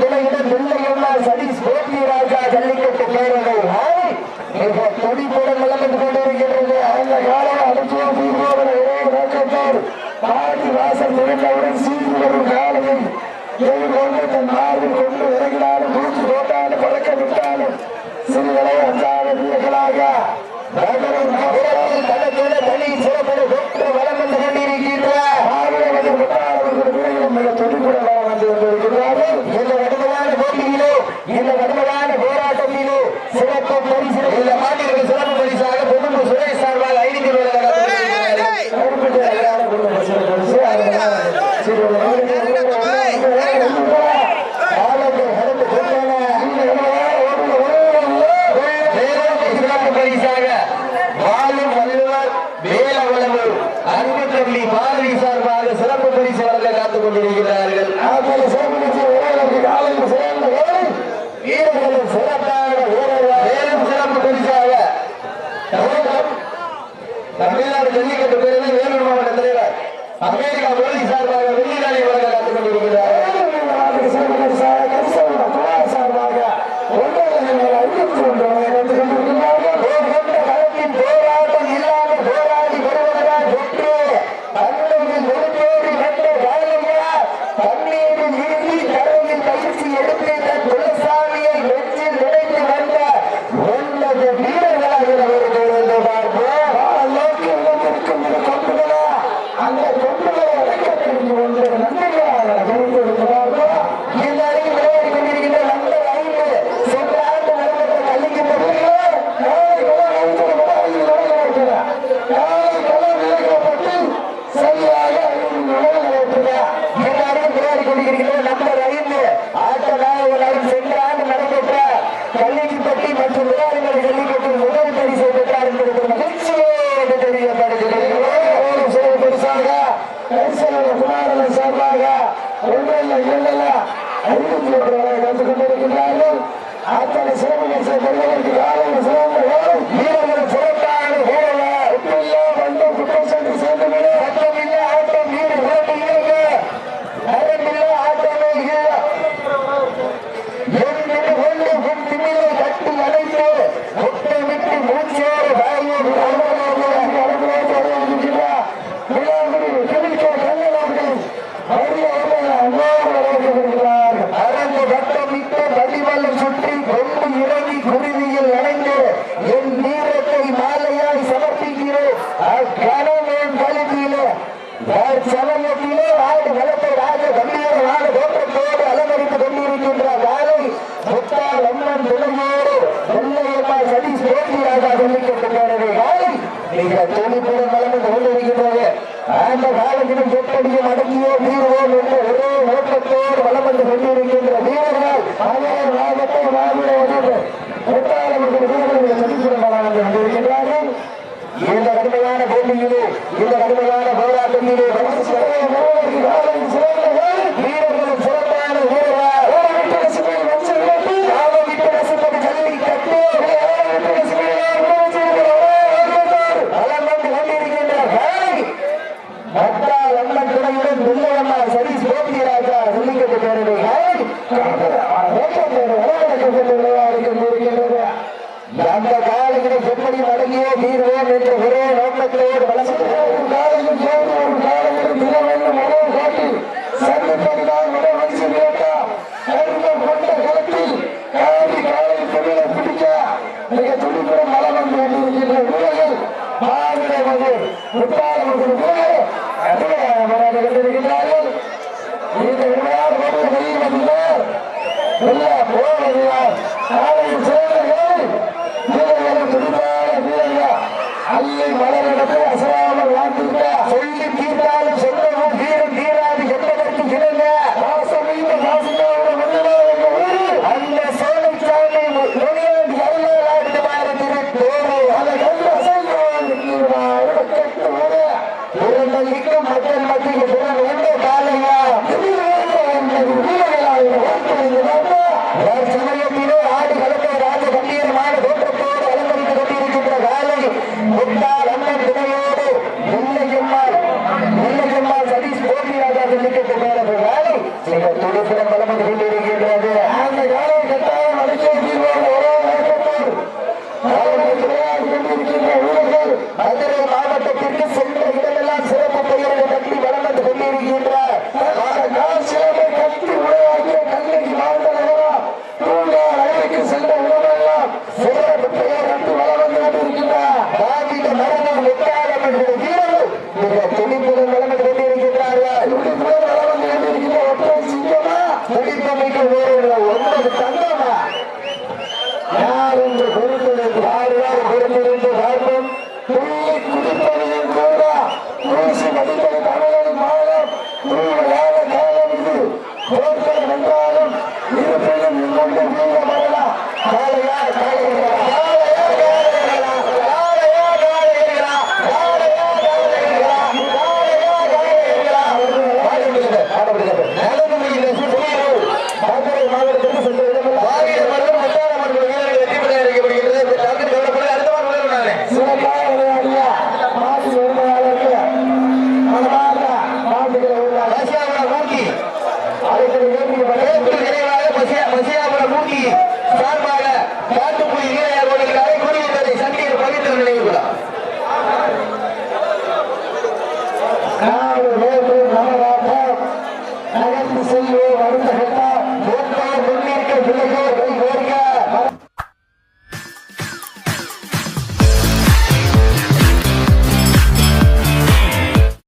நிலையில முல்லையுள்ள சதீஷ் கோபி ராஜா ஜல்லிக்கட்டு பேரவை. மிக துடிப்புடன் விளம்பரம் கொண்டிருக்கின்றது. அந்த காலம் அனுபவம் பூர்வாவில் ஒரே நோக்கத்தோர் பாடி வாசல் முடிந்தவுடன் சீர்ந்து வரும் காலையில் எதிர்கொண்டு இந்த கடுமையான போராட்டத்திலே சிறப்பு பரிசு இந்த மாநில América Luiz Alvarez. கரிசன குமாரனை சார்பாக ஒன்றில் இரண்டில் ஐநூத்தி எட்டு வரை வந்து கொண்டிருக்கின்றார்கள். அத்தனை சிறப்பு பரிசை பெறுவதற்கு காலம் சிறந்த வீரர்கள் சிறப்பு மிக துணிப்புடன் வளர்ந்து கொண்டிருக்கின்றது அந்த காலத்திலும் எப்படியும் அடங்கியோ தீர்வோம் என்ற ஒரே நோக்கத்தோடு வளம் வந்து கொண்டிருக்கின்ற வீரர்கள் மலையாள மாவட்ட மாநில உணர்வு ஒட்டாளர்கள் வீரர்கள் சதீஷுடன் வளம் வந்து கொண்டிருக்கின்றார்கள் இந்த கடுமையான போட்டியிலே இந்த கடுமையான போராட்டத்திலே வளர்ச்சி சிறந்த வீரர்களும் சிறப்பான வீரர்கள் ஓடிவிட்டு ரசிப்பது வம்சம் இழப்பு ஆவவிட்டு ரசிப்பது ஜல்லிக்கட்டு ஓடிவிட்டு ரசிப்பது வளம் வந்து கொண்டிருக்கின்ற காலை மத்தால் அம்மன் துணையுடன் முல்லையம்மா சதீஷ் கோபிராஜா ஜல்லிக்கட்டு பேரவை காலை அந்த காலையினை எப்படி அடங்கியே தீர்வோம் என்ற ஒரே நோக்கத்தோடு வளர்ந்து ஒரு காலையில் சேர்ந்து ஒரு காலையில் தினமென்று ஒரே காட்டில் சந்திப்பதுதான் உடல் மனுஷ வேண்டாம் கருமம் கொண்ட களத்தில் காலி காலை தொழிலை பிடிக்க மிக துடிப்புடன் வளம் வந்து கொண்டிருக்கின்ற வீரர்கள் மாநில மகள் முத்தாளர்கள் வீரர்கள் அதிகாரமாக கொண்டிருக்கின்றார்கள் இந்த விளையாட்டு போட்டியில் வெளியில் வந்தார் எல்லாம் போவதுதான் காலையில் சேர்ந்தவர்கள் வீரர்களும் துடிப்பான வீரர்கள் அல்லை மலர் அசராமல் மிக துணிப்புடன்